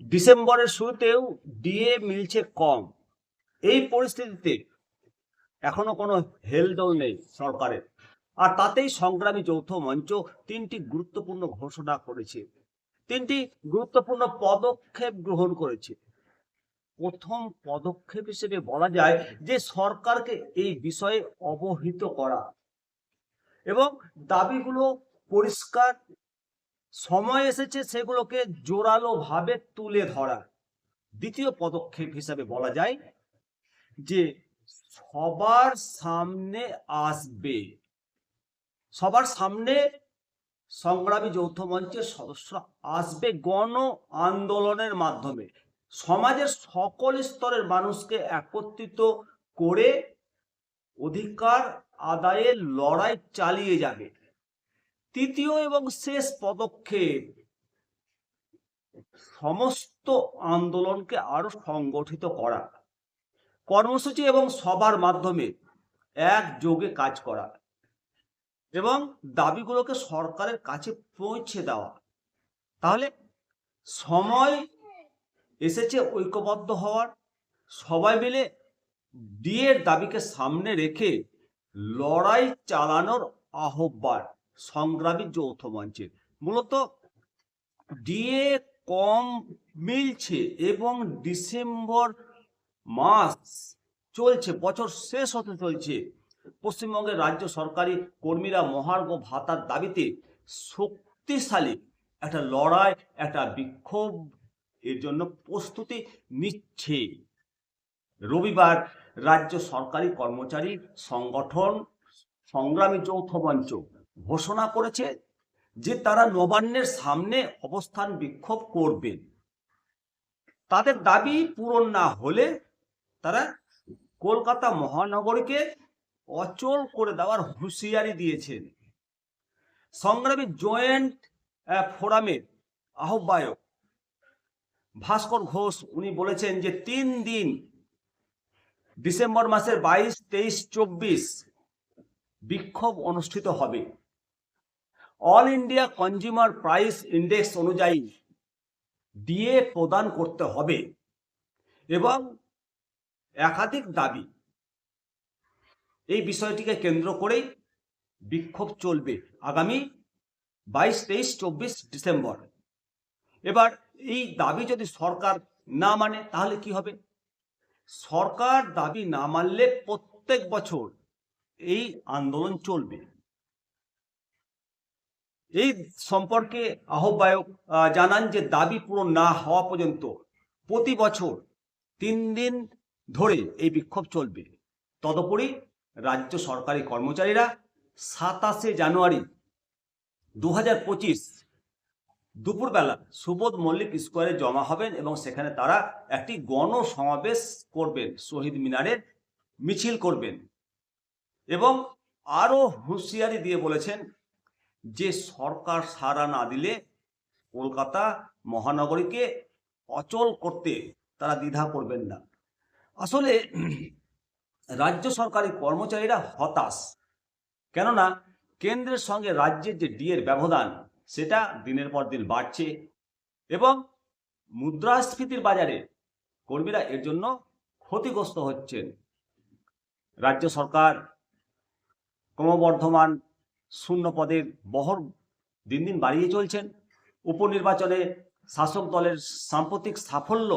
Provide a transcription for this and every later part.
ডিসেম্বরের শুরুতেও ডিএ মিলছে কম। এই পরিস্থিতিতে এখনও কোনো হেলদোল নেই সরকারের। আর তাতেই সংগ্রামী যৌথ মঞ্চ তিনটি গুরুত্বপূর্ণ ঘোষণা করেছে। তিনটি গুরুত্বপূর্ণ পদক্ষেপ গ্রহণ করেছে। প্রথম পদক্ষেপ হিসেবে বলা যায় যে সরকারকে এই বিষয়ে অবহিত করা এবং দাবিগুলো পরিষ্কার সময় এসেছে সেগুলোকে জোরালো ভাবে তুলে ধরা দ্বিতীয় পদক্ষেপ হিসাবে বলা যায় যে সবার সামনে আসবে। সবার সামনে সংগ্রামী যৌথ মঞ্চের সদস্যরা আসবে গণ আন্দোলনের মাধ্যমে। সমাজের সকল স্তরের মানুষকে একত্রিত করে অধিকার আদায়ের লড়াই চালিয়ে যাবে। তৃতীয় এবং শেষ পদক্ষেপ। সমস্ত আন্দোলনকে আরও সংগঠিত করা। কর্মসূচি এবং সবার মাধ্যমে একযোগে কাজ করা এবং দাবিগুলোকে সরকারের কাছে পৌঁছে দেওয়া। তাহলে সময় এসেছে ঐক্যবদ্ধ হওয়ার। সবাই মিলে ডিএর দাবিকে সামনে রেখে লড়াই চালানোর আহ্বান। সংগ্রামী যৌথ মঞ্চের মূলত ডিএ কম মিলছে এবং ডিসেম্বর মাস চলছে, বছর শেষ হতে চলছে। পশ্চিমবঙ্গের রাজ্য সরকারি কর্মীরা মহার্ঘ ভাতার দাবিতে শক্তিশালী একটা লড়াই, একটা বিক্ষোভ এর জন্য প্রস্তুতি নিচ্ছে। রবিবার রাজ্য সরকারি কর্মচারী সংগঠন, সংগ্রামী যৌথ মঞ্চ ঘোষণা করেছে যে তারা নবান্নের সামনে অবস্থান বিক্ষোভ করবেন তাদের দাবি পূরণ না হলে তারা কলকাতা মহানগরীকে অচল করে দেওয়ার হুঁশিয়ারি দিয়েছেন। সংগ্রামী জয়েন্ট ফোরামের আহ্বায়ক ভাস্কর ঘোষ উনি বলেছেন যে তিন দিন, ডিসেম্বর মাসের বাইশ, তেইশ, চব্বিশ বিক্ষোভ অনুষ্ঠিত হবে। All India consumer price index অনুযায়ী ডিএ প্রদান করতে হবে এবং একাধিক দাবি। এই বিষয়টিকে কেন্দ্র করেই বিক্ষোভ চলবে আগামী বাইশ, তেইশ, চব্বিশ ডিসেম্বর। এবার এই দাবি যদি সরকার না মানে তাহলে কি হবে? সরকার দাবি না মানলে প্রত্যেক বছর এই আন্দোলন চলবে। এই সম্পর্কে আহ্বায়ক জানান যে দাবি পূরণ না হওয়া পর্যন্ত প্রতি বছর তিন দিন ধরে এই বিক্ষোভ চলবে। তদুপরি রাজ্য সরকারি কর্মচারীরা সাতাশে জানুয়ারি দু হাজার পঁচিশ দুপুরবেলা সুবোধ মল্লিক স্কোয়ারে জমা হবেন এবং সেখানে তারা একটি গণ সমাবেশ করবেন, শহীদ মিনারের মিছিল করবেন এবং আরও হুঁশিয়ারি দিয়ে বলেছেন যে সরকার সাড়া না দিলে কলকাতা মহানগরীকে অচল করতে তারা দ্বিধা করবেন না। আসলে রাজ্য সরকারি কর্মচারীরা হতাশ। কেননা কেন্দ্রের সঙ্গে রাজ্যের যে ডিএর ব্যবধান, সেটা দিনের পর দিন বাড়ছে এবং মুদ্রাস্ফীতির বাজারে কর্মীরা এর জন্য ক্ষতিগ্রস্ত হচ্ছেন। রাজ্য সরকার ক্রমবর্ধমান শূন্য পদের বহর দিন দিন বাড়িয়ে চলছেন। উপনির্বাচনে শাসক দলের সাম্প্রতিক সাফল্য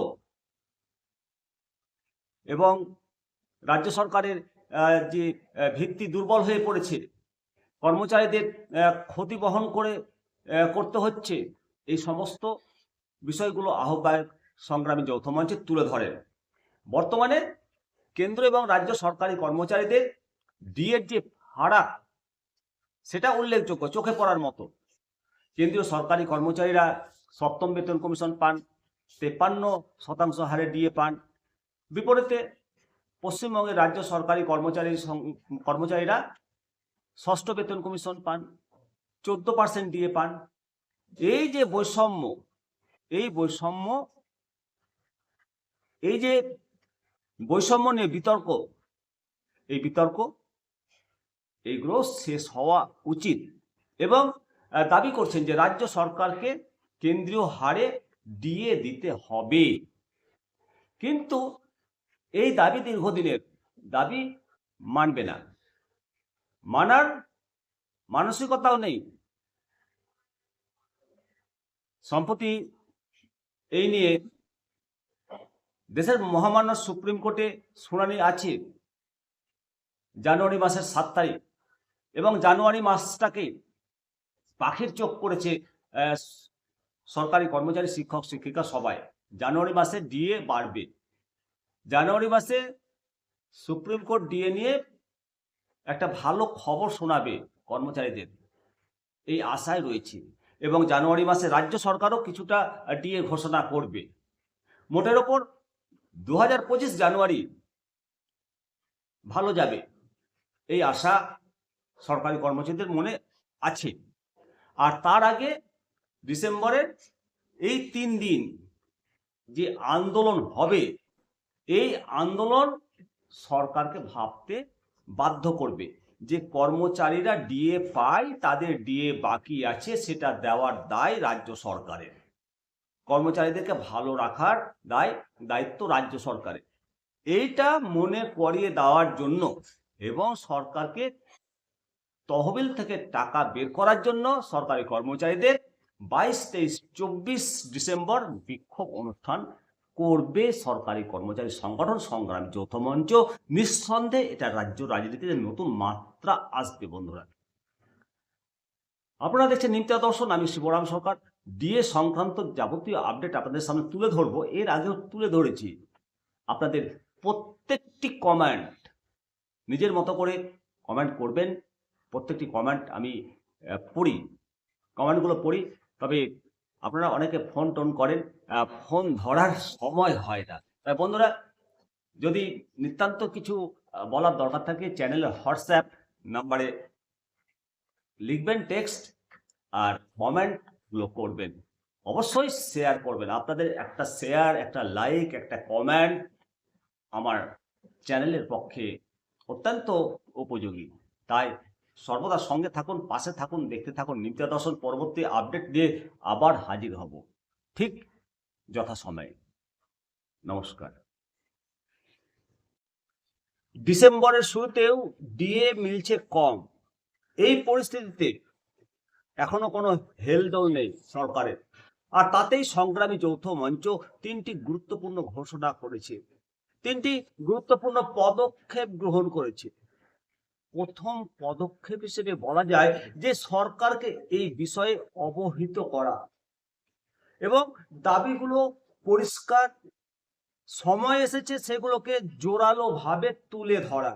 এবং রাজ্য সরকারের যে ভিত্তি দুর্বল হয়ে পড়েছে, কর্মচারীদের ক্ষতি বহন করে করতে হচ্ছে, এই সমস্ত বিষয়গুলো আহ্বায়ক সংগ্রামী যৌথ মঞ্চে তুলে ধরেন। বর্তমানে কেন্দ্র এবং রাজ্য সরকারি কর্মচারীদের ডিএর যে ভাড়া সেটা উল্লেখযোগ্য, চোখে পড়ার মতো। কেন্দ্রীয় সরকারি কর্মচারীরা সপ্তম বেতন কমিশন পান তেপান্ন শতাংশ হারে ডিএ পান। বিপরীতে পশ্চিমবঙ্গের রাজ্য সরকারি কর্মচারী কর্মচারীরা ষষ্ঠ বেতন কমিশন পান, চোদ্দ পার্সেন্ট দিয়ে পান। এই যে বৈষম্য, এই বৈষম্য, এই যে বৈষম্য নিয়ে বিতর্ক, এই বিতর্ক এইগুলো শেষ হওয়া উচিত। এবং দাবি করছেন যে রাজ্য সরকারকে কেন্দ্রীয় হারে ডিএ দিতে হবে। কিন্তু এই দাবি দীর্ঘদিনের, দাবি মানবে না। মানার মানসিকতাও নেই। সম্প্রতি এই নিয়ে দেশের মহামান্য সুপ্রিম কোর্টে শুনানি আছে। জানুয়ারি মাসের সাত তারিখ। এবং জানুয়ারি মাসটাকে পাখির চোখ করেছে সরকারি কর্মচারী, শিক্ষক, শিক্ষিকা সবাই। জানুয়ারি মাসে ডিএ বাড়বে। জানুয়ারি মাসে সুপ্রিম কোর্ট ডিএ নিয়ে একটা ভালো খবর শোনাবে কর্মচারীদের। এই আশায় রয়েছে। এবং জানুয়ারি মাসে রাজ্য সরকারও কিছুটা ডিএ ঘোষণা করবে। মোটের ওপর দু হাজার পঁচিশ জানুয়ারি ভালো যাবে। এই আশা সরকারি কর্মচারীদের মনে আছে। আর তার আগে ডিসেম্বরের এই তিন দিন যে আন্দোলন হবে, এই আন্দোলন সরকারকে ভাবতে বাধ্য করবে যে কর্মচারীরা ডিএ পায়, তাদের ডিএ বাকি আছে, সেটা দেওয়ার দায় রাজ্য সরকারের। কর্মচারীদেরকে ভালো রাখার দায়, দায়িত্ব রাজ্য সরকারের। এইটা মনে করিয়ে দেওয়ার জন্য এবং সরকারকে তহবিল থেকে টাকা বের করার জন্য সরকারি কর্মচারীদের বাইশ, তেইশ, চব্বিশ ডিসেম্বর বিক্ষোভ অনুষ্ঠান করবে সরকারি কর্মচারী সংগঠন সংগ্রাম যৌথ মঞ্চ। নিঃসন্দেহে এটা রাজ্য রাজনীতিতে নতুন মাত্রা আসবে বন্ধুরা। আপনারা দেখছেন নিত্যা দর্শন, আমি শিবরাম সরকার। ডিএ সংক্রান্ত যাবতীয় আপডেট আপনাদের সামনে তুলে ধরবো। এর আগেও তুলে ধরেছি। আপনাদের প্রত্যেকটি কমেন্ট নিজের মতো করে কমেন্ট করবেন প্রত্যেকটি কমেন্ট আমি পড়ি। কমেন্টগুলো পড়ি, তবে আপনারা অনেকে ফোন টোন করেন ফোন ধরার সময় হয় না। তাই বন্ধুরা, যদি নিতান্ত কিছু বলার দরকার থাকে চ্যানেলের হোয়াটসঅ্যাপ নাম্বারে লিখবেন টেক্সট আর কমেন্টগুলো করবেন। অবশ্যই শেয়ার করবেন। আপনাদের একটা শেয়ার একটা লাইক একটা কমেন্ট আমার চ্যানেলের পক্ষে অত্যন্ত উপযোগী। তাই সর্বদা সঙ্গে থাকুন, পাশে থাকুন, দেখতে থাকুন। নিত্য দর্শন পরবর্তী আপডেট দিয়ে আবার হাজির হব। ঠিক যথাসময়ে। নমস্কার। ডিসেম্বরের শুরুতেও ডিএ মিলছে কম। এই পরিস্থিতিতে এখনও কোনো হেলদোল নেই সরকারের। আর তাতেই সংগ্রামী যৌথ মঞ্চ তিনটি গুরুত্বপূর্ণ ঘোষণা করেছে। তিনটি গুরুত্বপূর্ণ পদক্ষেপ গ্রহণ করেছে। প্রথম পদক্ষেপ হিসেবে বলা যায় যে সরকারকে এই বিষয়ে অবহিত করা এবং দাবিগুলো পরিষ্কার সময় এসেছে সেগুলোকে জোরালো ভাবে তুলে ধরা।